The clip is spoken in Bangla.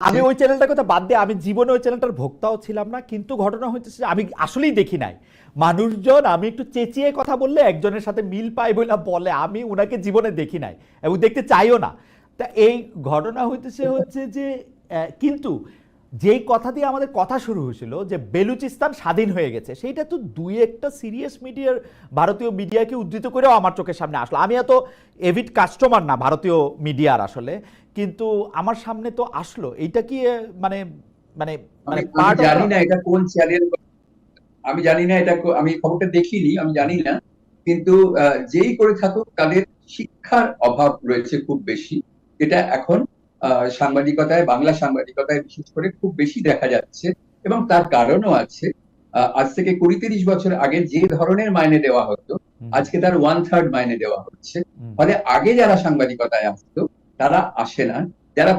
আমি ওই চ্যানেলটার কথা বাদ দিয়ে আমি জীবনে ওই চ্যানেলটার ভোক্তাও ছিলাম না কিন্তু ঘটনা হচ্ছে যে আমি আসলেই দেখি নাই। মানুষজন আমি একটু চেঁচিয়ে কথা বললে একজনের সাথে মিল পাই বলে বলে আমি ওনাকে জীবনে দেখি নাই এবং দেখতে চাইও না। তা এই ঘটনা হইতেছে হচ্ছে যে কিন্তু যেই কথা দিয়ে আমাদের কথা শুরু হয়েছিল যে বেলুচিস্তান স্বাধীন হয়ে গেছে সেইটা তো দুই একটা সিরিয়াস মিডিয়ার ভারতীয় মিডিয়াকে উদ্ধৃত করেও আমার চোখের সামনে আসলো। আমি এত এভিড কাস্টমার না ভারতীয় মিডিয়ার আসলে কিন্তু আমার সামনে তো আসলো। এইটা কি মানে মানে মানে জানি না এটা কোন চ্যানেল আমি জানি না এটা আমি খবরটা দেখিনি আমি জানি না। কিন্তু যেই করে থাকুক তাদের শিক্ষার অভাব রয়েছে খুব বেশি। এটা এখন সাংবাদিকতায় বাংলা সাংবাদিকতায় বিশেষ করে খুব বেশি দেখা যাচ্ছে এবং তার কারণও আছে। আহ, আজ থেকে কুড়ি তিরিশ বছর আগে যে ধরনের মাইনে দেওয়া হতো আজকে তার ওয়ান থার্ড মাইনে দেওয়া হচ্ছে। ফলে আগে যারা সাংবাদিকতায় আসতো তারা আসে না। যারা